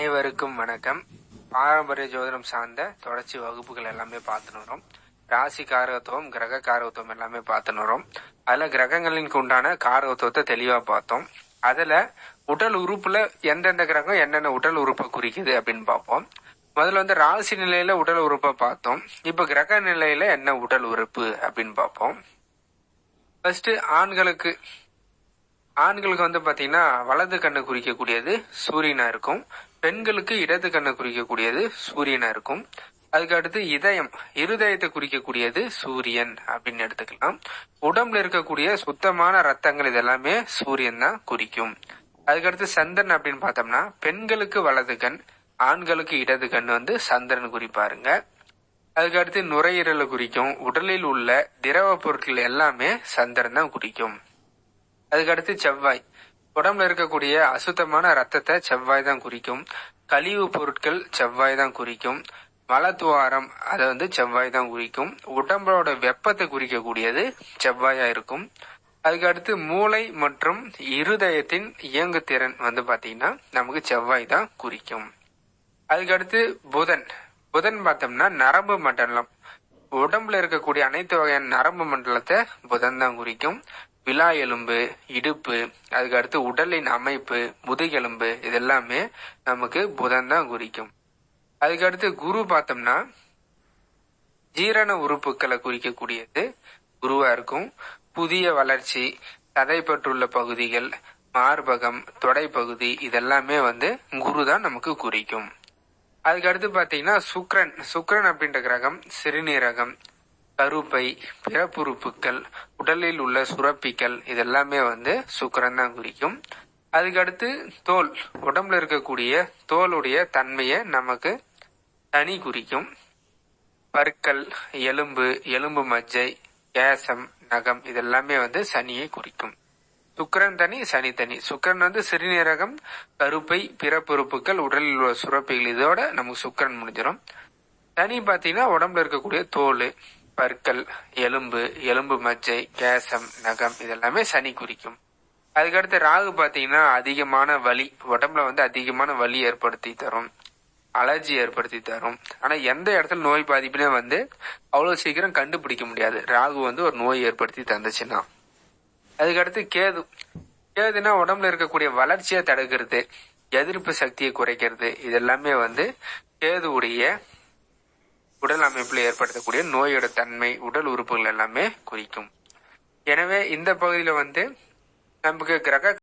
அனைவருக்கும் வணக்கம். பாரம்பரிய ஜோதிடம் சார்ந்த தொடர்ச்சி வகுப்புகள் எல்லாமே பார்த்துன்னு வரோம். ராசி காரகத்துவம் கிரக காரகத்துவம் எல்லாமே பார்த்துன்னு வரோம். அதுல கிரகங்களின் உண்டான காரகத்துவத்தை தெளிவா பார்த்தோம். அதுல உடல் உறுப்புல எந்தெந்த கிரகம் என்னென்ன உடல் உறுப்பை குறிக்குது அப்படின்னு பார்ப்போம். முதல்ல வந்து ராசி நிலையில உடல் உறுப்பை பார்த்தோம். இப்ப கிரக நிலையில என்ன உடல் உறுப்பு அப்படின்னு பார்ப்போம். ஃபர்ஸ்ட் ஆண்களுக்கு ஆண்களுக்கு வந்து பாத்தீங்கன்னா வலது கண்ணை குறிக்கக்கூடியது சூரியனா இருக்கும். பெண்களுக்கு இடது கண்ணை குறிக்கக்கூடியது சூரியனா இருக்கும். அதுக்கு அடுத்து இதயம் இருதயத்தை குறிக்கக்கூடியது சூரியன் அப்படின்னு எடுத்துக்கலாம். உடம்புல இருக்கக்கூடிய சுத்தமான ரத்தங்கள் இதெல்லாமே சூரியன் தான் குறிக்கும். அதுக்கடுத்து சந்திரன் அப்படின்னு பார்த்தோம்னா பெண்களுக்கு வலது கண் ஆண்களுக்கு இடது கண் வந்து சந்திரன் குறிப்பாருங்க. அதுக்கடுத்து நுரையீரலை குறிக்கும். உடலில் உள்ள திரவ பொருட்கள் எல்லாமே சந்திரன் தான் குறிக்கும். அதுக்கடுத்து செவ்வாய். உடம்புல இருக்கக்கூடிய அசுத்தமான ரத்தத்தை செவ்வாய் தான் குறிக்கும். கழிவு பொருட்கள் செவ்வாய் தான் குறிக்கும். மலத்துவாரம் அதை வந்து செவ்வாய் தான் குறிக்கும். உடம்போட வெப்பத்தை குறிக்கக்கூடியது செவ்வாயா இருக்கும். அதுக்கு அடுத்து மூளை மற்றும் இருதயத்தின் இயங்கு திறன் வந்து பாத்தீங்கன்னா நமக்கு செவ்வாய் தான் குறிக்கும். அதுக்கடுத்து புதன். புதன் பார்த்தோம்னா நரம்பு மண்டலம். உடம்புல இருக்கக்கூடிய அனைத்து வகையான நரம்பு மண்டலத்தை புதன் தான் குறிக்கும். விலா எலும்பு இடுப்பு அதுக்கு அடுத்து உடலின் அமைப்பு முதுகெலும்பு இதெல்லாமே நமக்கு புதன் தான் குறிக்கும். அதுக்கு அடுத்து குரு பார்த்தோம்னா ஜீரண உறுப்புகளை குறிக்கக்கூடியது குருவா இருக்கும். புதிய வளர்ச்சி தடைப்பட்டுள்ள பகுதிகள் மார்பகம் தொடைப்பகுதி இதெல்லாமே வந்து குரு தான் நமக்கு குறிக்கும். அதுக்கு அடுத்து பாத்தீங்கன்னா சுக்ரன். சுக்ரன் அப்படின்ற கிரகம் சிறுநீரகம் கருப்பை பிறப்புறுப்புகள் உடலில் உள்ள சுரப்பிகள் இதெல்லாமே வந்து சுக்கரன் தான் குறிக்கும். அதுக்கடுத்து தோல். உடம்புல இருக்கக்கூடிய தோலுடைய தன்மையை நமக்கு தனி குறிக்கும். பற்கள் எலும்பு எலும்பு மஜ்ஜை கேசம் நகம் இதெல்லாமே வந்து சனியை குறிக்கும். சுக்கரன் தனி சனி தனி. சுக்கரன் வந்து சிறுநீரகம் கருப்பை பிறப்புறுப்புகள் உடலில் உள்ள சுரப்பிகள் இதோட நமக்கு சுக்கரன் முடிஞ்சிடும். சனி பாத்தீங்கன்னா உடம்புல இருக்கக்கூடிய தோல் பற்கள் எலும்பு எலும்பு மஜ்ஜை கேசம் நகம் இதெல்லாமே சனி குறிக்கும். அதுக்கடுத்து ராகு பாத்தீங்கன்னா அதிகமான வலி உடம்புல வந்து அதிகமான வலி ஏற்படுத்தி தரும் அலர்ஜி ஏற்படுத்தி தரும். ஆனா எந்த இடத்துல நோய் பாதிப்புனே வந்து அவ்வளவு சீக்கிரம் கண்டுபிடிக்க முடியாது. ராகு வந்து ஒரு நோய் ஏற்படுத்தி தந்துச்சுன்னா. அதுக்கடுத்து கேது. கேதுனா உடம்புல இருக்கக்கூடிய வளர்ச்சியை தடுக்கிறது எதிர்ப்பு சக்தியை குறைக்கிறது இதெல்லாமே வந்து கேதுவுடைய உடல் அமைப்பில் ஏற்படுத்தக்கூடிய நோயோட தன்மை உடல் உறுப்புகள் எல்லாமே குறிக்கும். எனவே இந்த பகுதியில வந்து நமக்கு கிரக